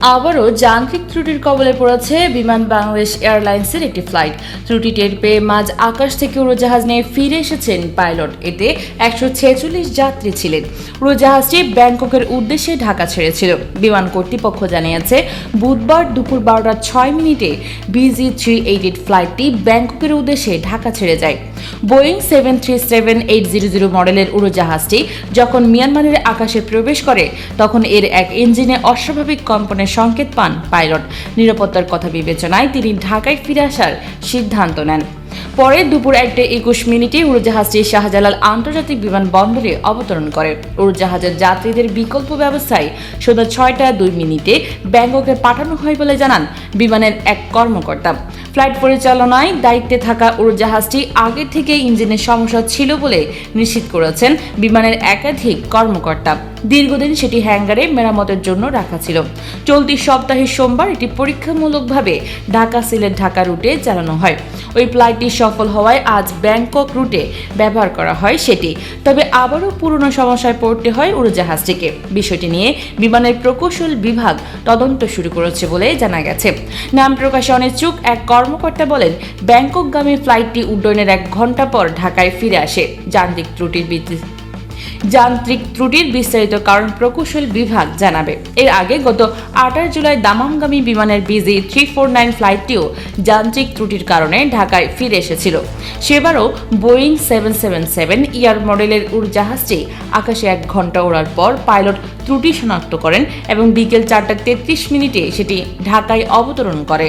আবারও যান্ত্রিক ত্রুটির কবলে পড়েছে বিমান বাংলাদেশ এয়ারলাইন্সের একটি ফ্লাইট। ত্রুটি টের পেয়ে মাঝ আকাশ থেকে উড়োজাহাজ নিয়ে ফিরে এসেছেন পাইলট। এতে একশো ছেচল্লিশ যাত্রী ছিলেন। উড়োজাহাজটি ব্যাংককের উদ্দেশ্যে ঢাকা ছেড়েছিল। বিমান কর্তৃপক্ষ জানিয়েছে, বুধবার দুপুর বারোটা ছয় মিনিটে বিজি থ্রি এইট এইট ফ্লাইটটি ব্যাংককের উদ্দেশ্যে ঢাকা ছেড়ে যায়। Boeing seven three seven eight zero zero মডেলের উড়োজাহাজটি যখন মিয়ানমারের আকাশে প্রবেশ করে, তখন এর এক ইঞ্জিনে অস্বাভাবিক কম্পনের সংকেত পান পাইলট। নিরাপত্তার কথা বিবেচনায় তিনি ঢাকায় ফিরে আসার সিদ্ধান্ত নেন। পরে দুপুর একটা একুশ মিনিটে উড়োজাহাজটি শাহজালাল আন্তর্জাতিক বিমানবন্দরে অবতরণ করে। উড়োজাহাজের যাত্রীদের বিকল্প ব্যবস্থায় সন্ধ্যা ছয়টা দুই মিনিটে ব্যাংককে পাঠানো হয় বলে জানান বিমানের এক কর্মকর্তা। ফ্লাইট পরিচালনায় দায়িত্বে থাকা উড়োজাহাজটি আগে থেকে ইঞ্জিনের সমস্যা ছিল বলে নিশ্চিত করেছেন বিমানের একাধিক কর্মকর্তা। দীর্ঘদিন সেটি হ্যাঙ্গারে মেরামতের জন্য রাখা ছিল। চলতি সপ্তাহে সোমবার এটি পরীক্ষামূলকভাবে ঢাকা সিলেট ঢাকা রুটে চালানো হয়। ওই ফ্লাইটটি সফল হওয়ায় আজ ব্যাংকক রুটে ব্যবহার করা হয় সেটি। তবে আবারও পুরনো সমস্যায় পড়তে হয় উড়োজাহাজটিকে বিষয়টি নিয়ে বিমানের প্রকৌশল বিভাগ তদন্ত শুরু করেছে বলে জানা গেছে। নাম প্রকাশে অনিচ্ছুক এক কর্মকর্তা বলেন, ব্যাংককগামী ফ্লাইটটি উড্ডয়নের এক ঘণ্টা পর ঢাকায় ফিরে আসে। যান্ত্রিক ত্রুটির যান্ত্রিক ত্রুটির বিস্তারিত কারণ প্রকৌশল বিভাগ জানাবে। এর আগে গত আঠাশ জুলাই দামামগামী বিমানের বিজি থ্রি ফোর নাইন ফ্লাইটটিও যান্ত্রিক ত্রুটির কারণে ঢাকায় ফিরে এসেছিল। সেবারও Boeing seven seven seven ER মডেলের উড়োজাহাজটি আকাশে এক ঘণ্টা ওড়ার পর পাইলট ত্রুটি শনাক্ত করেন এবং বিকেল চারটা তেত্রিশ মিনিটে সেটি ঢাকায় অবতরণ করে।